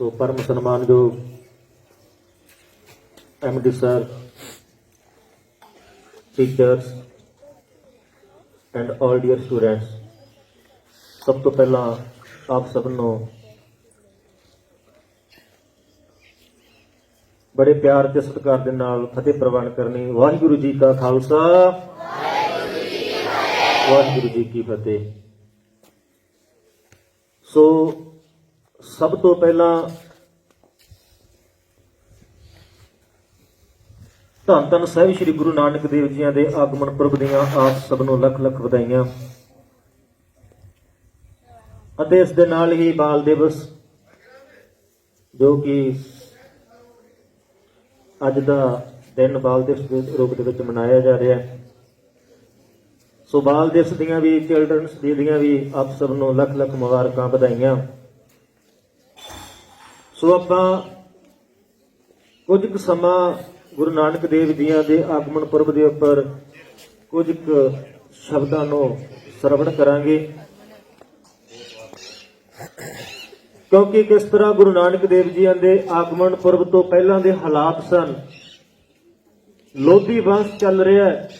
ਸੋ ਪਰਮ ਸਨਮਾਨਯੋਗ MD sir teachers and all dear students ਸਭ ਤੋਂ ਪਹਿਲਾਂ ਆਪ ਸਭ ਨੂੰ ਬੜੇ ਪਿਆਰ ਤੇ ਸਤਿਕਾਰ ਦੇ ਨਾਲ ਫਤਿਹ ਪ੍ਰਵਾਨ ਕਰਨੀ, ਵਾਹਿਗੁਰੂ ਜੀ ਕਾ ਖਾਲਸਾ। ਵਾਹਿਗੁਰੂ ਜੀ ਕੀ ਫਤਿਹ। ਸੋ ਸਭ ਤੋਂ ਪਹਿਲਾਂ ਧੰਨ ਧੰਨ ਸਾਹਿਬ ਸ੍ਰੀ ਗੁਰੂ ਨਾਨਕ ਦੇਵ ਜੀਆਂ ਦੇ ਆਗਮਨ ਪੁਰਬ ਦੀਆਂ ਆਪ ਸਭ ਨੂੰ ਲੱਖ ਲੱਖ ਵਧਾਈਆਂ। ਅਤੇ ਇਸ ਦੇ ਨਾਲ ਹੀ ਬਾਲ ਦਿਵਸ, ਜੋ ਕਿ ਅੱਜ ਦਾ ਦਿਨ ਬਾਲ ਦਿਵਸ ਦੇ ਰੂਪ ਦੇ ਵਿੱਚ ਮਨਾਇਆ ਜਾ ਰਿਹਾ ਹੈ। ਸੋ ਬਾਲ ਦਿਵਸ ਦੀਆਂ ਵੀ ਚਿਲਡਰਨਸ ਡੇ ਦੀਆਂ ਵੀ ਆਪ ਸਭ ਨੂੰ ਲੱਖ ਲੱਖ ਮੁਬਾਰਕਾਂ ਵਧਾਈਆਂ। ਸੋ ਆਪਾਂ ਕੁਝ ਕੁ ਸਮਾਂ ਗੁਰੂ ਨਾਨਕ ਦੇਵ ਜੀਆਂ ਦੇ ਆਗਮਨ ਪੁਰਬ ਦੇ ਉੱਪਰ ਕੁਝ ਕੁ ਸ਼ਬਦਾਂ ਨੂੰ ਸਰਵਣ ਕਰਾਂਗੇ। ਕਿਉਂਕਿ ਕਿਸ ਤਰ੍ਹਾਂ ਗੁਰੂ ਨਾਨਕ ਦੇਵ ਜੀਆਂ ਦੇ ਆਗਮਨ ਪੁਰਬ ਤੋਂ ਪਹਿਲਾਂ ਦੇ ਹਾਲਾਤ ਸਨ। ਲੋਧੀ ਵੰਸ਼ ਚੱਲ ਰਿਹਾ ਹੈ।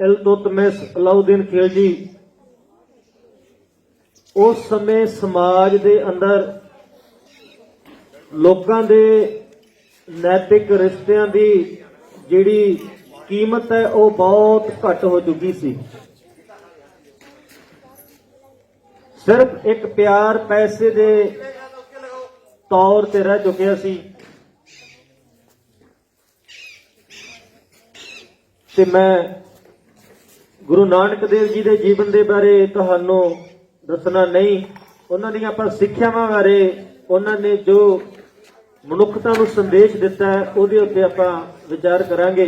ਇਲਤੁਤਮਿਸ ਅਲਾਉਦੀਨ ਖਿਲਜੀ ਉਸ ਸਮੇਂ ਸਮਾਜ ਦੇ ਅੰਦਰ ਲੋਕਾਂ ਦੇ ਨੈਤਿਕ ਰਿਸ਼ਤਿਆਂ ਦੀ ਜਿਹੜੀ ਕੀਮਤ ਹੈ, ਉਹ ਬਹੁਤ ਘੱਟ ਹੋ ਚੁੱਕੀ ਸੀ। ਸਿਰਫ ਇੱਕ ਪਿਆਰ ਪੈਸੇ ਦੇ ਤੌਰ ਤੇ ਰਹਿ ਚੁੱਕਿਆ ਸੀ। ਤੇ ਮੈਂ ਗੁਰੂ ਨਾਨਕ ਦੇਵ ਜੀ ਦੇ ਜੀਵਨ ਦੇ ਬਾਰੇ ਤੁਹਾਨੂੰ ਦੱਸਣਾ ਨਹੀਂ। ਉਹਨਾਂ ਦੀਆਂ ਆਪਾਂ ਸਿੱਖਿਆਵਾਂ ਬਾਰੇ ਉਹਨਾਂ ਨੇ ਜੋ ਮਨੁੱਖਤਾ ਨੂੰ ਸੰਦੇਸ਼ ਦਿੱਤਾ ਹੈ, ਉਹਦੇ ਉੱਤੇ ਆਪਾਂ ਵਿਚਾਰ ਕਰਾਂਗੇ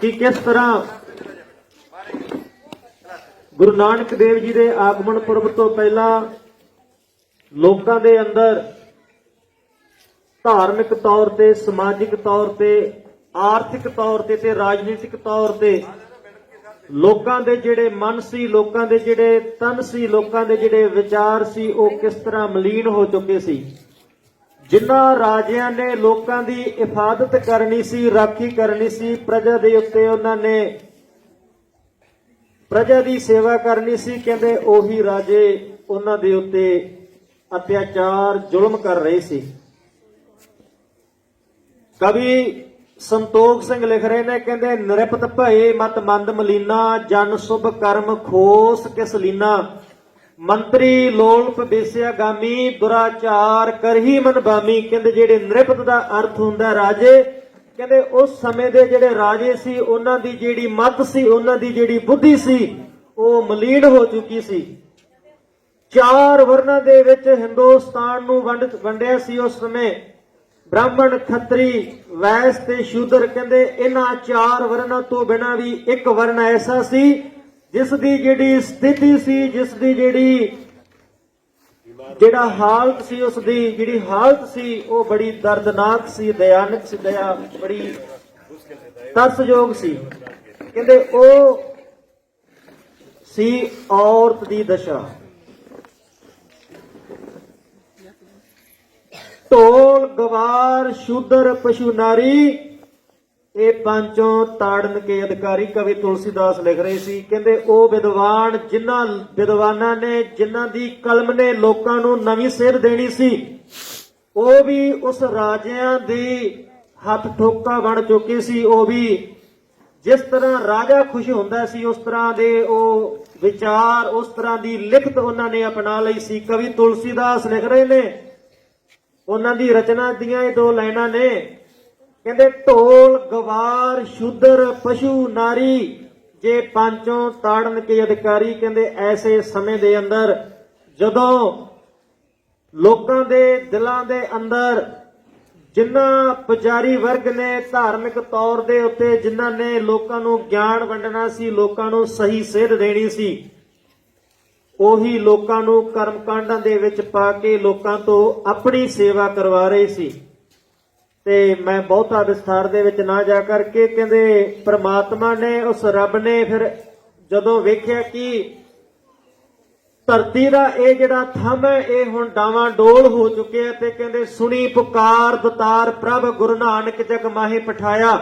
ਕਿ ਕਿਸ ਤਰ੍ਹਾਂ ਗੁਰੂ ਨਾਨਕ ਦੇਵ ਜੀ ਦੇ ਆਗਮਨ ਪੁਰਬ ਤੋਂ ਪਹਿਲਾਂ ਲੋਕਾਂ ਦੇ ਅੰਦਰ ਧਾਰਮਿਕ ਤੌਰ ਤੇ, ਸਮਾਜਿਕ ਤੌਰ ਤੇ, ਆਰਥਿਕ ਤੌਰ ਤੇ ਤੇ ਰਾਜਨੀਤਿਕ ਤੌਰ ਤੇ ਲੋਕਾਂ ਦੇ ਜਿਹੜੇ ਮਨ ਸੀ, ਲੋਕਾਂ ਦੇ ਜਿਹੜੇ ਤਨ ਸੀ, ਲੋਕਾਂ ਦੇ ਜਿਹੜੇ ਵਿਚਾਰ ਸੀ, ਉਹ ਕਿਸ ਤਰ੍ਹਾਂ ਮਲੀਨ ਹੋ ਚੁੱਕੇ ਸੀ? ਜਿਨ੍ਹਾਂ ਰਾਜਿਆਂ ਨੇ ਲੋਕਾਂ ਦੀ ਇਫਾਦਤ ਕਰਨੀ ਸੀ, ਰਾਖੀ ਕਰਨੀ ਸੀ, ਪ੍ਰਜਾ ਦੇ ਉੱਤੇ ਉਹਨਾਂ ਨੇ ਪ੍ਰਜਾ ਦੀ ਸੇਵਾ ਕਰਨੀ ਸੀ, ਕਹਿੰਦੇ ਉਹੀ ਰਾਜੇ ਉਹਨਾਂ ਦੇ ਉੱਤੇ ਅਤਿਆਚਾਰ, ਜ਼ੁਲਮ ਕਰ ਰਹੇ ਸੀ। ਕਵੀ ਸੰਤੋਖ ਸਿੰਘ ਲਿਖ ਰਹੇ ਨੇ, ਕਹਿੰਦੇ ਨਿਰਪਤ ਭਏ ਮਤ ਮੰਦ ਮਲੀਨਾ, ਜਨ ਸੁਭ ਕਰਮ ਖੋਸ ਕਿਸ ਲੀਨਾ। ਮੰਤਰੀ ਲੋਲਪ ਬੇਸਿਆ ਦੁਰਾਚਾਰ ਕਰਹੀ ਮਨ ਕਹਿੰਦੇ ਜਿਹੜੇ ਨਿਰਪਤ ਦਾ ਅਰਥ ਹੁੰਦਾ ਰਾਜੇ, ਕਹਿੰਦੇ ਉਸ ਸਮੇਂ ਦੇ ਜਿਹੜੇ ਰਾਜੇ ਸੀ, ਉਹਨਾਂ ਦੀ ਜਿਹੜੀ ਮਤ ਸੀ, ਉਹਨਾਂ ਦੀ ਜਿਹੜੀ ਬੁੱਧੀ ਸੀ, ਉਹ ਮਲੀਨ ਹੋ ਚੁੱਕੀ ਸੀ। ਚਾਰ ਵਰਨਾਂ ਦੇ ਵਿੱਚ ਹਿੰਦੁਸਤਾਨ ਨੂੰ ਵੰਡ, ਵੰਡਿਆ ਸੀ ਉਸ ਸਮੇਂ। ਬ੍ਰਾਹਮਣ ਖੱਤਰੀ, ਵੈਸ ਤੇ ਸ਼ੂਦਰ ਕਹਿੰਦੇ, ਇਹਨਾਂ ਚਾਰ ਵਰਨਾਂ ਤੋਂ ਬਿਨਾਂ ਵੀ ਇੱਕ ਵਰਨ ਐਸਾ ਸੀ ਜਿਸ ਦੀ ਜਿਹੜੀ ਸਥਿਤੀ ਸੀ ਜਿਸ ਦੀ ਜਿਹੜੀ ਜਿਹੜਾ ਹਾਲਤ ਸੀ ਉਸ ਦੀ ਜਿਹੜੀ ਹਾਲਤ ਸੀ, ਉਹ ਬੜੀ ਦਰਦਨਾਕ ਸੀ, ਦਇਆਨਕ ਸੀ, ਦਇਆ ਬੜੀ ਤਰਸਯੋਗ ਸੀ। ਕਹਿੰਦੇ ਉਹ ਸੀ ਔਰਤ ਦੀ ਦਸ਼ਾ। ਢੋਲ ਗਵਾਰ, ਸ਼ੂਦਰ, ਪਸ਼ੂ ਨਾਰੀ ਇਹ ਪੰਚੋਂ ਤਾੜਨ ਕੇ ਅਧਿਕਾਰੀ ਕਵੀ ਤੁਲਸੀਦਾਸ ਲਿਖ ਰਹੇ ਸੀ। ਕਹਿੰਦੇ, ਉਹ ਵਿਦਵਾਨ ਜਿਨ੍ਹਾਂ ਵਿਦਵਾਨਾਂ ਨੇ, ਜਿਨ੍ਹਾਂ ਦੀ ਕਲਮ ਨੇ ਲੋਕਾਂ ਨੂੰ ਨਵੀਂ ਸੇਧ ਦੇਣੀ ਸੀ, ਉਹ ਵੀ ਉਸ ਰਾਜਿਆਂ ਦੀ ਹੱਥ ਠੋਕਾ ਬਣ ਚੁੱਕੀ ਸੀ। ਉਹ ਵੀ ਜਿਸ ਤਰ੍ਹਾਂ ਰਾਜਾ ਖੁਸ਼ ਹੁੰਦਾ ਸੀ, ਉਸ ਤਰ੍ਹਾਂ ਦੇ ਉਹ ਵਿਚਾਰ, ਉਸ ਤਰ੍ਹਾਂ ਦੀ ਲਿਖਤ ਉਹਨਾਂ ਨੇ ਅਪਣਾ ਲਈ ਸੀ। ਕਵੀ ਤੁਲਸੀਦਾਸ ਲਿਖ ਰਹੇ ਨੇ, ਉਹਨਾਂ ਦੀ ਰਚਨਾ ਦੀਆਂ ਇਹ ਦੋ ਲਾਈਨਾਂ ਨੇ। ਕਹਿੰਦੇ ਢੋਲ ਗਵਾਰ ਸ਼ੂਦਰ ਪਸ਼ੂ ਨਾਰੀ, ਜੇ ਪੰਚੋਂ ਤਾੜਨ ਕੇ ਅਧਿਕਾਰੀ ਕਹਿੰਦੇ ਐਸੇ ਸਮੇਂ ਦੇ ਅੰਦਰ, ਜਦੋਂ ਲੋਕਾਂ ਦੇ ਦਿਲਾਂ ਦੇ ਅੰਦਰ ਜਿਨ੍ਹਾਂ ਪੁਜਾਰੀ ਵਰਗ ਨੇ ਧਾਰਮਿਕ ਤੌਰ ਦੇ ਉੱਤੇ ਜਿਨ੍ਹਾਂ ਨੇ ਲੋਕਾਂ ਨੂੰ ਗਿਆਨ ਵੰਡਣਾ ਸੀ, ਲੋਕਾਂ ਨੂੰ ਸਹੀ ਸੇਧ ਦੇਣੀ ਸੀ, ਉਹੀ ਲੋਕਾਂ ਨੂੰ ਕਰਮ ਕਾਂਡਾਂ ਦੇ ਵਿੱਚ ਪਾ ਕੇ ਲੋਕਾਂ ਤੋਂ ਆਪਣੀ ਸੇਵਾ ਕਰਵਾ ਰਹੇ ਸੀ। ਤੇ ਮੈਂ ਬਹੁਤਾ ਵਿਸਥਾਰ ਦੇ ਵਿੱਚ ਨਾ ਜਾ ਕਰਕੇ ਕਹਿੰਦੇ ਪ੍ਰਮਾਤਮਾ ਨੇ, ਉਸ ਰੱਬ ਨੇ ਫਿਰ ਜਦੋਂ ਵੇਖਿਆ ਕਿ ਧਰਤੀ ਦਾ ਇਹ ਜਿਹੜਾ ਥੰਮ ਹੈ, ਇਹ ਹੁਣ ਡਾਵਾਂ ਡੋਲ ਹੋ ਚੁੱਕਿਆ ਤੇ ਕਹਿੰਦੇ ਸੁਣੀ ਪੁਕਾਰ ਦਤਾਰ ਪ੍ਰਭ ਗੁਰੂ ਨਾਨਕ ਜਗ ਮਾਹੀ ਪਠਾਇਆ।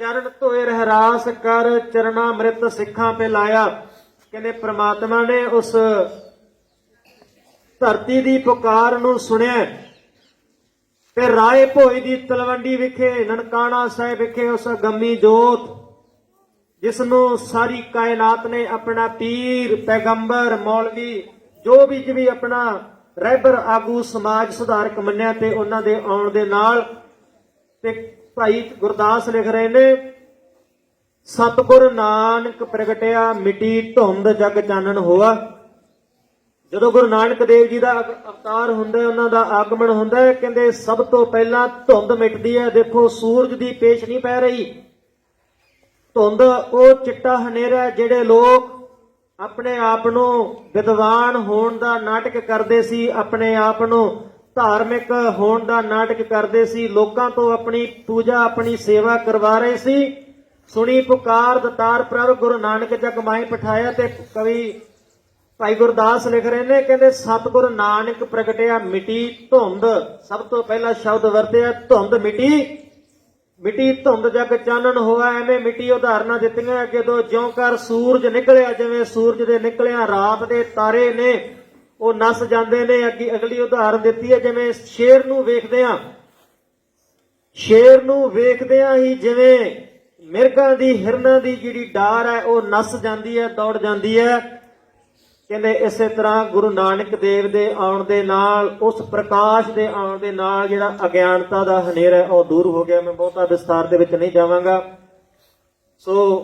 ਚਰਨ ਧੋਏ ਰਹਿਰਾਸ ਕਰ, ਚਰਣਾ ਮ੍ਰਿਤ ਸਿੱਖਾਂ ਪੇ ਲਾਇਆ। ਕਹਿੰਦੇ ਪ੍ਰਮਾਤਮਾ ਨੇ ਉਸ ਧਰਤੀ ਦੀ ਪੁਕਾਰ ਨੂੰ ਸੁਣਿਆ। ਤੇ ਰਾਏ ਭੋਈ ਦੀ ਤਲਵੰਡੀ ਵਿਖੇ, ਨਨਕਾਣਾ ਸਾਹਿਬ ਵਿਖੇ ਉਸ ਗੰਮੀ ਜੋਤ ਜਿਸ ਨੂੰ ਸਾਰੀ ਕਾਇਨਾਤ ਨੇ ਆਪਣਾ ਪੀਰ, ਪੈਗੰਬਰ, ਮੌਲਵੀ, ਜੋ ਵੀ ਜਿਵੇਂ ਆਪਣਾ ਰਹਿਬਰ ਆਗੂ ਸਮਾਜ ਸੁਧਾਰਕ ਮੰਨਿਆ ਤੇ ਉਹਨਾਂ ਦੇ ਆਉਣ ਦੇ ਨਾਲ, ਤੇ ਭਾਈ ਗੁਰਦਾਸ ਲਿਖ ਰਹੇ ਨੇ, ਸਤਿਗੁਰ ਨਾਨਕ ਪ੍ਰਗਟਿਆ, ਮਿਟੀ ਧੁੰਦ ਜਗ ਚਾਨਣ ਹੋਆ। ਜਦੋਂ ਗੁਰੂ ਨਾਨਕ ਦੇਵ ਜੀ ਦਾ ਅਵਤਾਰ ਹੁੰਦਾ ਹੈ, ਉਹਨਾਂ ਦਾ ਆਗਮਨ ਹੁੰਦਾ ਹੈ, ਕਹਿੰਦੇ ਸਭ ਤੋਂ ਪਹਿਲਾਂ ਧੁੰਦ ਮਿਟਦੀ ਹੈ। ਦੇਖੋ, ਸੂਰਜ ਦੀ ਪੇਸ਼ ਨਹੀਂ ਪੈ ਰਹੀ। ਧੁੰਦ, ਉਹ ਚਿੱਟਾ ਹਨੇਰਾ ਜਿਹੜੇ ਲੋਕ ਆਪਣੇ ਆਪ ਨੂੰ ਵਿਦਵਾਨ ਹੋਣ ਦਾ ਨਾਟਕ ਕਰਦੇ ਸੀ, ਆਪਣੇ ਆਪ ਨੂੰ ਧਾਰਮਿਕ ਹੋਣ ਦਾ ਨਾਟਕ ਕਰਦੇ ਸੀ, ਲੋਕਾਂ ਤੋਂ ਆਪਣੀ ਪੂਜਾ, ਆਪਣੀ ਸੇਵਾ ਕਰਵਾ ਰਹੇ ਸੀ। ਸੁਣੀ ਪੁਕਾਰ, ਦਤਾਰ ਪ੍ਰਭ, ਗੁਰੂ ਨਾਨਕ ਜਗ ਮਾਈ ਪਠਾਇਆ ਤੇ ਕਵੀ ਭਾਈ ਗੁਰਦਾਸ ਲਿਖ ਰਹੇ ਨੇ, ਕਹਿੰਦੇ ਸਤਿਗੁਰ ਨਾਨਕ ਪ੍ਰਗਟਿਆ ਮਿਟੀ ਧੁੰਦ। ਸਭ ਤੋਂ ਪਹਿਲਾ ਸ਼ਬਦ ਵਰਤਿਆ, ਧੁੰਦ ਮਿਟੀ। ਮਿੱਟੀ ਧੁੰਦ ਜਗ ਚਾਨਣ ਹੋਆ, ਐਵੇਂ ਮਿੱਟੀ ਉਦਾਹਰਨਾਂ ਦਿੱਤੀਆਂ ਕਿ ਜਦੋਂ ਜਿਉਂ ਕਰ ਸੂਰਜ ਨਿਕਲਿਆ, ਜਿਵੇਂ ਸੂਰਜ ਦੇ ਨਿਕਲਿਆ ਰਾਤ ਦੇ ਤਾਰੇ ਨੇ, ਉਹ ਨਸ ਜਾਂਦੇ ਨੇ, ਅੱਗੇ ਅਗਲੀ ਉਦਾਹਰਨ ਦਿੱਤੀ ਹੈ, ਜਿਵੇਂ ਸ਼ੇਰ ਨੂੰ ਵੇਖਦੇ ਆ ਸ਼ੇਰ ਨੂੰ ਵੇਖਦਿਆਂ ਹੀ ਜਿਵੇਂ ਮਿਰਗਾਂ ਦੀ ਹਿਰਨਾਂ ਦੀ ਜਿਹੜੀ ਡਾਰ ਹੈ, ਉਹ ਨਸ ਜਾਂਦੀ ਹੈ, ਦੌੜ ਜਾਂਦੀ ਹੈ। ਕਹਿੰਦੇ ਇਸੇ ਤਰ੍ਹਾਂ ਗੁਰੂ ਨਾਨਕ ਦੇਵ ਦੇ ਆਉਣ ਦੇ ਨਾਲ, ਉਸ ਪ੍ਰਕਾਸ਼ ਦੇ ਆਉਣ ਦੇ ਨਾਲ ਜਿਹੜਾ ਅਗਿਆਨਤਾ ਦਾ ਹਨੇਰਾ ਹੈ, ਉਹ ਦੂਰ ਹੋ ਗਿਆ। ਮੈਂ ਬਹੁਤਾ ਵਿਸਥਾਰ ਦੇ ਵਿੱਚ ਨਹੀਂ ਜਾਵਾਂਗਾ। ਸੋ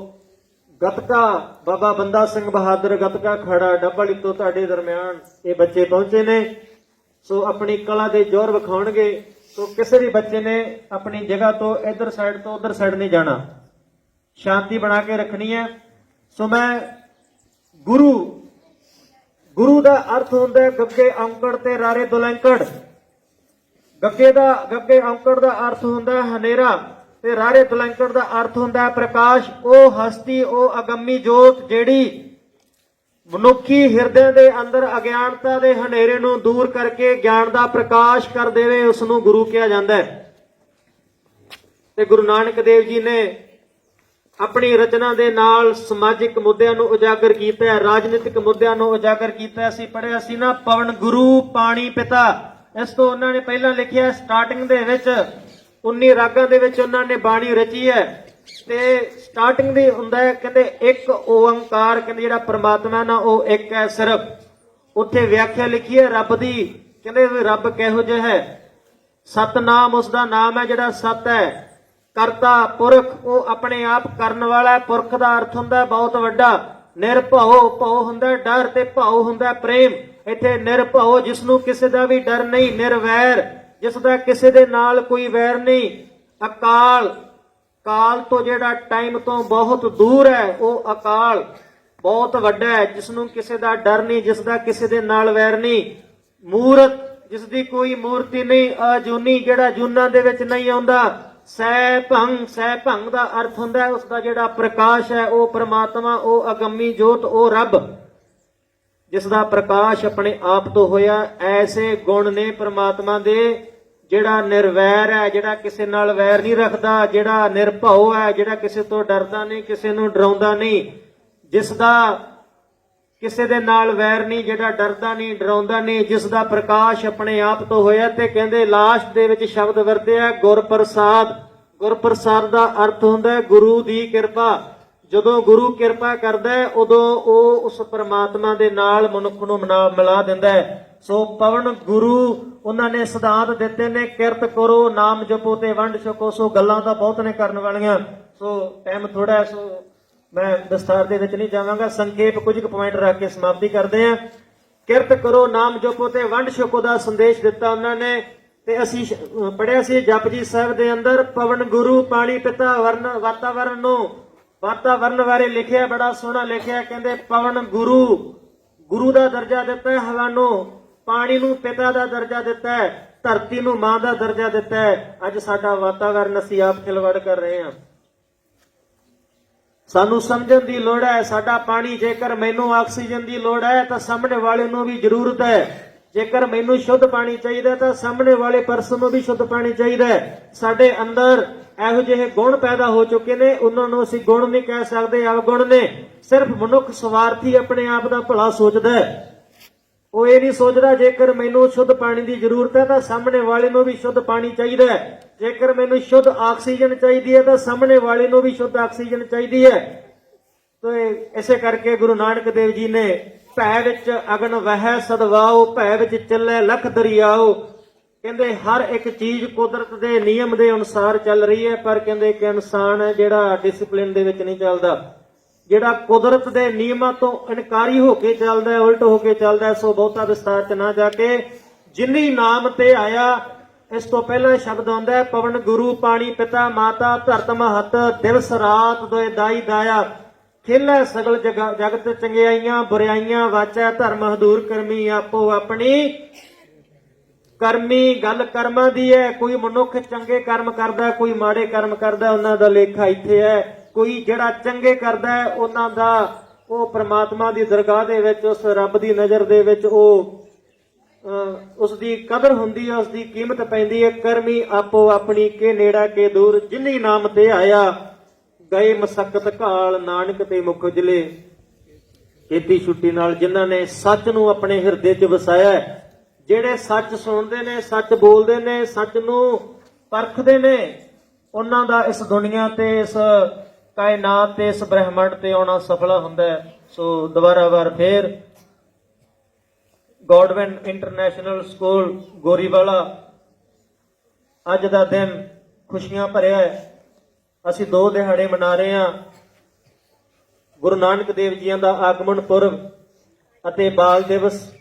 ਗਤਕਾ, ਬਾਬਾ ਬੰਦਾ ਸਿੰਘ ਬਹਾਦਰ ਗਤਕਾ ਖੜਾ, ਡੱਬਲੀ ਤੋਂ ਤੁਹਾਡੇ ਦਰਮਿਆਨ ਇਹ ਬੱਚੇ ਪਹੁੰਚੇ ਨੇ। ਸੋ ਆਪਣੀ ਕਲਾ ਦੇ ਜ਼ੋਰ ਵਿਖਾਉਣਗੇ। ਸੋ ਕਿਸੇ ਵੀ ਬੱਚੇ ਨੇ ਆਪਣੀ ਜਗ੍ਹਾ ਤੋਂ ਇਧਰ ਸਾਈਡ ਤੋਂ ਉਧਰ ਸਾਈਡ ਨਹੀਂ ਜਾਣਾ। ਸ਼ਾਂਤੀ ਬਣਾ ਕੇ ਰੱਖਣੀ ਹੈ। ਸੋ ਮੈਂ ਗੁਰੂ ਗੁਰੂ ਦਾ ਅਰਥ ਹੁੰਦਾ ਗੱਗੇ ਔਂਕੜ ਤੇ ਰਾਰੇ ਦੁਲੰਕੜ। ਗੱਗੇ ਦਾ, ਗੱਗੇ ਔਂਕੜ ਦਾ ਅਰਥ ਹੁੰਦਾ ਹਨੇਰਾ ਤੇ ਰਾਰੇ ਦੁਲੰਕੜ ਦਾ ਅਰਥ ਹੁੰਦਾ ਪ੍ਰਕਾਸ਼। ਉਹ ਹਸਤੀ, ਉਹ ਅਗੰਮੀ ਜੋਤ ਜਿਹੜੀ ਮਨੁੱਖੀ ਹਿਰਦੇ ਦੇ ਅੰਦਰ ਅਗਿਆਨਤਾ ਦੇ ਹਨੇਰੇ ਨੂੰ ਦੂਰ ਕਰਕੇ ਗਿਆਨ ਦਾ ਪ੍ਰਕਾਸ਼ ਕਰ ਦੇਵੇ ਉਸ ਨੂੰ ਗੁਰੂ ਕਿਹਾ ਜਾਂਦਾ ਹੈ। ਤੇ ਗੁਰੂ ਨਾਨਕ ਦੇਵ ਜੀ ਨੇ ਆਪਣੀ ਰਚਨਾ ਦੇ ਨਾਲ ਸਮਾਜਿਕ ਮੁੱਦਿਆਂ ਨੂੰ ਉਜਾਗਰ ਕੀਤਾ ਹੈ, ਰਾਜਨੀਤਿਕ ਮੁੱਦਿਆਂ ਨੂੰ ਉਜਾਗਰ ਕੀਤਾ ਹੈ। ਅਸੀਂ ਪੜਿਆ ਸੀ ਨਾ, ਪਵਨ ਗੁਰੂ ਪਾਣੀ ਪਿਤਾ। ਇਸ ਤੋਂ ਉਹਨਾਂ ਨੇ ਪਹਿਲਾਂ ਲਿਖਿਆ ਸਟਾਰਟਿੰਗ ਦੇ ਵਿੱਚ 19 ਰਾਗਾਂ ਦੇ ਵਿੱਚ ਉਹਨਾਂ ਨੇ ਬਾਣੀ ਰਚੀ ਹੈ। ਤੇ ਸਟਾਰਟਿੰਗ ਦੀ ਹੁੰਦਾ ਹੈ ਕਹਿੰਦੇ ਇੱਕ ਓੰਕਾਰ ਕਹਿੰਦੇ ਜਿਹੜਾ ਪ੍ਰਮਾਤਮਾ ਨਾ ਉਹ ਇੱਕ ਹੈ ਸਿਰਫ। ਉੱਥੇ ਵਿਆਖਿਆ ਲਿਖੀ ਹੈ, ਰੱਬ ਦੀ, ਕਹਿੰਦੇ ਰੱਬ ਕਿਹੋ ਜਿਹਾ ਹੈ। ਸਤਨਾਮ ਉਸ ਦਾ ਨਾਮ ਹੈ ਜਿਹੜਾ ਸਤ ਹੈ। ਕਰਤਾ ਪੁਰਖ, ਉਹ ਆਪਣੇ ਆਪ ਕਰਨ ਵਾਲਾ ਪੁਰਖ ਦਾ ਅਰਥ ਹੁੰਦਾ ਬਹੁਤ ਵੱਡਾ। ਨਿਰਭਉ, ਭਉ ਹੁੰਦਾ ਡਰ ਤੇ ਭਉ ਹੁੰਦਾ ਪ੍ਰੇਮ। ਇੱਥੇ ਨਿਰਭਉ ਜਿਸ ਨੂੰ ਕਿਸੇ ਦਾ ਵੀ ਡਰ ਨਹੀਂ, ਨਿਰਵੈਰ। ਜਿਸ ਦਾ ਕਿਸੇ ਦੇ ਨਾਲ ਕੋਈ ਵੈਰ ਨਹੀਂ। ਅਕਾਲ, ਕਾਲ ਤੋਂ ਜਿਹੜਾ ਟਾਈਮ ਤੋਂ ਬਹੁਤ ਦੂਰ ਹੈ, ਉਹ ਅਕਾਲ। ਬਹੁਤ ਵੱਡਾ ਹੈ ਜਿਸ ਨੂੰ ਕਿਸੇ ਦਾ ਡਰ ਨਹੀਂ ਜਿਸ ਦਾ ਕਿਸੇ ਦੇ ਨਾਲ ਵੈਰ ਨਹੀਂ। ਮੂਰਤ ਜਿਸ ਦੀ ਕੋਈ ਮੂਰਤੀ ਨਹੀਂ, ਅਜੂਨੀ ਜਿਹੜਾ ਜੂਨਾਂ ਦੇ ਵਿੱਚ ਨਹੀਂ ਆਉਂਦਾ। ਸੈ ਭੰਗ ਸੈ ਭੰਗ ਦਾ ਅਰਥ ਹੁੰਦਾ ਉਸ ਦਾ ਜਿਹੜਾ ਪ੍ਰਕਾਸ਼ ਹੈ, ਉਹ ਪ੍ਰਮਾਤਮਾ, ਉਹ ਅਗੰਮੀ ਜੋਤ, ਉਹ ਰੱਬ। ਜਿਸ ਦਾ ਪ੍ਰਕਾਸ਼ ਆਪਣੇ ਆਪ ਤੋਂ ਹੋਇਆ, ਐਸੇ ਗੁਣ ਨੇ ਪ੍ਰਮਾਤਮਾ ਦੇ, ਜਿਹੜਾ ਨਿਰਵੈਰ ਹੈ, ਜਿਹੜਾ ਕਿਸੇ ਨਾਲ ਵੈਰ ਨਹੀਂ ਰੱਖਦਾ, ਜਿਹੜਾ ਨਿਰਭਉ ਹੈ, ਜਿਹੜਾ ਕਿਸੇ ਤੋਂ ਡਰਦਾ ਨਹੀਂ, ਕਿਸੇ ਨੂੰ ਡਰਾਉਂਦਾ ਨਹੀਂ। ਜਿਸ ਦਾ ਕਿਸੇ ਦੇ ਨਾਲ ਵੈਰ ਨਹੀਂ, ਜਿਹੜਾ ਡਰਦਾ ਨਹੀਂ, ਡਰਾਉਂਦਾ ਨਹੀਂ, ਜਿਸ ਦਾ ਪ੍ਰਕਾਸ਼ ਆਪਣੇ ਆਪ ਤੋਂ ਹੋਇਆ ਤੇ ਕਹਿੰਦੇ ਲਾਸਟ ਦੇ ਵਿੱਚ ਸ਼ਬਦ ਵਰਤਿਆ ਗੁਰ ਪ੍ਰਸਾਦ ਦਾ ਅਰਥ ਹੁੰਦਾ ਹੈ ਗੁਰੂ ਦੀ ਕਿਰਪਾ। ਜਦੋਂ ਗੁਰੂ ਕਿਰਪਾ ਕਰਦਾ ਹੈ, ਉਦੋਂ ਉਹ ਉਸ ਪਰਮਾਤਮਾ ਦੇ ਨਾਲ ਮਨੁੱਖ ਨੂੰ ਮਨਾ- ਮਿਲਾ ਦਿੰਦਾ ਹੈ। ਸੋ ਪਵਨ ਗੁਰੂ ਉਹਨਾਂ ਨੇ ਸਿਧਾਂਤ ਦਿੱਤੇ ਨੇ, ਕਿਰਤ ਕਰੋ, ਨਾਮ ਜਪੋ ਤੇ ਵੰਡ ਛਕੋ। ਸੋ ਗੱਲਾਂ ਤਾਂ ਬਹੁਤ ਨੇ ਕਰਨ ਵਾਲੀਆਂ। ਸੋ ਟਾਈਮ ਥੋੜਾ ਹੈ, ਸੋ ਮੈਂ ਦਸਤਾਰ ਦੇ ਵਿੱਚ ਨਹੀਂ ਜਾਵਾਂਗਾ। ਸੰਖੇਪ ਕੁਝ ਕੁ ਪੁਆਇੰਟ ਰੱਖ ਕੇ ਸਮਾਪਤੀ ਕਰਦੇ ਹਾਂ। ਕਿਰਤ ਕਰੋ ਨਾਮ ਜਪੋ ਤੇ ਵੰਡ ਛਕੋ ਦਾ ਸੰਦੇਸ਼ ਦਿੱਤਾ ਉਹਨਾਂ ਨੇ। ਤੇ ਅਸੀਂ ਸ਼- ਪੜ੍ਹਿਆ ਸੀ ਜਪਜੀ ਸਾਹਿਬ ਦੇ ਅੰਦਰ, ਪਵਨ ਗੁਰੂ ਪਾਣੀ ਪਿਤਾ ਵਰਨ, ਵਾਤਾਵਰਨ ਨੂੰ। ਵਾਤਾਵਰਨ ਬਾਰੇ ਲਿਖਿਆ, ਬੜਾ ਸੋਹਣਾ ਲਿਖਿਆ, ਕਹਿੰਦੇ ਪਵਨ ਗੁਰੂ ਗੁਰੂ ਦਾ ਦਰਜਾ ਦਿੱਤਾ ਹੈ ਹਵਾ ਨੂੰ। ਪਾਣੀ ਨੂੰ ਪਿਤਾ ਦਾ ਦਰਜਾ ਦਿੱਤਾ ਹੈ, ਧਰਤੀ ਨੂੰ ਮਾਂ ਦਾ ਦਰਜਾ ਦਿੱਤਾ ਹੈ। ਅੱਜ ਸਾਡਾ ਵਾਤਾਵਰਨ ਅਸੀਂ ਆਪ ਖਿਲਵਾੜ ਕਰ ਰਹੇ ਹਾਂ। ਸਾਨੂੰ ਸਮਝਣ ਦੀ ਲੋੜ ਹੈ, ਸਾਡਾ ਪਾਣੀ ਜੇਕਰ ਮੈਨੂੰ ਆਕਸੀਜਨ ਦੀ ਲੋੜ ਹੈ, ਤਾਂ ਸਾਹਮਣੇ ਵਾਲੇ ਨੂੰ ਵੀ ਜ਼ਰੂਰਤ ਹੈ। ਜੇਕਰ ਮੈਨੂੰ ਸ਼ੁੱਧ ਪਾਣੀ ਚਾਹੀਦਾ ਤਾਂ ਸਾਹਮਣੇ ਵਾਲੇ ਪਰਸਨ ਨੂੰ ਵੀ ਸ਼ੁੱਧ ਪਾਣੀ ਚਾਹੀਦਾ ਸਾਡੇ ਅੰਦਰ ਇਹੋ ਜਿਹੇ ਗੁਣ ਪੈਦਾ ਹੋ ਚੁੱਕੇ ਨੇ, ਉਹਨਾਂ ਨੂੰ ਅਸੀਂ ਗੁਣ ਨਹੀਂ ਕਹਿ ਸਕਦੇ ਅਵਗੁਣ ਨੇ। ਸਿਰਫ ਮਨੁੱਖ ਸਵਾਰਥੀ ਆਪਣੇ ਆਪ ਦਾ ਭਲਾ ਸੋਚਦਾ ਹੈ। ਉਹ ਇਹ ਨਹੀਂ ਸੋਚਦਾ ਜੇਕਰ ਮੈਨੂੰ ਸ਼ੁੱਧ ਪਾਣੀ ਦੀ ਜ਼ਰੂਰਤ ਹੈ ਤਾਂ ਸਾਹਮਣੇ ਵਾਲੇ ਨੂੰ ਵੀ ਸ਼ੁੱਧ ਪਾਣੀ ਚਾਹੀਦਾ ਹੈ। ਜੇਕਰ ਮੈਨੂੰ ਸ਼ੁੱਧ ਆਕਸੀਜਨ ਚਾਹੀਦੀ ਹੈ ਤਾਂ ਸਾਹਮਣੇ ਵਾਲੇ ਨੂੰ ਵੀ ਸ਼ੁੱਧ ਆਕਸੀਜਨ ਚਾਹੀਦੀ ਹੈ। ਤੇ ਇਸੇ ਕਰਕੇ ਗੁਰੂ ਨਾਨਕ ਦੇਵ ਜੀ ਨੇ ਭੈ ਵਿੱਚ ਅਗਨ ਵਹਿ ਸਦਵਾਓ, ਭੈ ਵਿੱਚ ਚੱਲੇ ਲਖ ਦਰਿਆਓ। ਕਹਿੰਦੇ ਹਰ ਇੱਕ ਚੀਜ਼ ਕੁਦਰਤ ਦੇ ਨਿਯਮ ਦੇ ਅਨੁਸਾਰ ਚੱਲ ਰਹੀ ਹੈ, ਪਰ ਕਹਿੰਦੇ ਕਿ ਇਨਸਾਨ ਹੈ ਜਿਹੜਾ ਡਿਸਪਲਿਨ ਦੇ ਵਿੱਚ ਨਹੀਂ ਚੱਲਦਾ। ਜਿਹੜਾ ਕੁਦਰਤ ਦੇ ਨਿਯਮਾਂ ਤੋਂ ਇਨਕਾਰੀ ਹੋ ਕੇ ਚੱਲਦਾ ਹੈ, ਉਲਟ ਹੋ ਕੇ ਚੱਲਦਾ ਹੈ, ਸੋ ਬਹੁਤਾ ਵਿਸਤਾਰ ਚ ਨਾ ਜਾ ਕੇ ਜਿਨੀ ਨਾਮ ਤੇ ਆਇਆ, ਇਸ ਤੋਂ ਪਹਿਲਾਂ ਸ਼ਬਦ ਆਉਂਦਾ ਹੈ, ਪਵਨ ਗੁਰੂ, ਪਾਣੀ ਪਿਤਾ, ਮਾਤਾ, ਧਰਤ ਮਹਤ, ਦਿਵਸ ਰਾਤ ਦੋਏ ਦਾਈ ਦਾਇਆ। ਖੇਲੇ ਸਗਲ ਜਗ- ਜਗਤ ਚੰਗਿਆਈਆਂ ਬੁਰਾਈਆਂ ਵਾਚੈ ਧਰਮ ਹਦੂਰ ਕਰਮੀ, ਆਪੋ ਆਪਣੀ ਕਰਮੀ, ਗੱਲ ਕਰਮਾਂ ਦੀ ਹੈ, ਕੋਈ ਮਨੁੱਖ ਚੰਗੇ ਕਰਮ ਕਰਦਾ, ਕੋਈ ਮਾੜੇ ਕਰਮ ਕਰਦਾ, ਉਹਨਾਂ ਦਾ ਲੇਖਾ ਇੱਥੇ ਹੈ। ਕੋਈ ਜਿਹੜਾ ਚੰਗੇ ਕਰਦਾ ਹੈ ਉਹਨਾਂ ਦਾ ਉਹ ਪ੍ਰਮਾਤਮਾ ਦੀ ਦਰਗਾਹ ਦੇ ਵਿੱਚ ਉਸ ਰੱਬ ਦੀ ਨਜ਼ਰ ਦੇ ਵਿੱਚ ਉਹ ਅਹ, ਉਸ ਦੀ ਕਦਰ ਹੁੰਦੀ ਹੈ ਉਸ ਦੀ ਕੀਮਤ ਪੈਂਦੀ ਹੈ। ਕਰਮੀ ਆਪੋ ਆਪਣੀ ਕੇ ਨੇੜਾ ਕੇ ਦੂਰ ਜਿਨੀ ਨਾਮ ਤੇ ਆਇਆ ਗਏ ਮਸਕਤ ਘਾਲ ਨਾਨਕ ਤੇ ਮੁਖ ਜਲੇ। ਖੇਤੀ ਛੁੱਟੀ ਨਾਲ ਜਿਨ੍ਹਾਂ ਨੇ ਸੱਚ ਨੂੰ ਆਪਣੇ ਹਿਰਦੇ 'ਚ ਵਸਾਇਆ ਜਿਹੜੇ ਸੱਚ ਸੁਣਦੇ ਨੇ ਸੱਚ ਬੋਲਦੇ ਨੇ ਸੱਚ ਨੂੰ ਪਰਖਦੇ ਨੇ ਉਹਨਾਂ ਦਾ ਇਸ ਦੁਨੀਆ ਤੇ ਇਸ ਕਾਇਨਾਤ ਤੇ ਇਸ ਬ੍ਰਹਿਮੰਡ ਤੇ ਆਉਣਾ ਸਫਲ ਹੁੰਦਾ ਹੈ। ਸੋ ਦੁਬਾਰਾ ਵਾਰ ਫੇਰ ਗੋਡਵਨ ਇੰਟਰਨੈਸ਼ਨਲ ਸਕੂਲ ਗੋਰੀਵਾਲਾ ਅੱਜ ਦਾ ਦਿਨ ਖੁਸ਼ੀਆਂ ਭਰਿਆ ਹੈ। ਅਸੀਂ ਦੋ ਦਿਹਾੜੇ ਮਨਾ ਰਹੇ ਹਾਂ। ਗੁਰੂ ਨਾਨਕ ਦੇਵ ਜੀਆਂ ਦਾ ਆਗਮਨ ਪੁਰਬ ਅਤੇ ਬਾਲ ਦਿਵਸ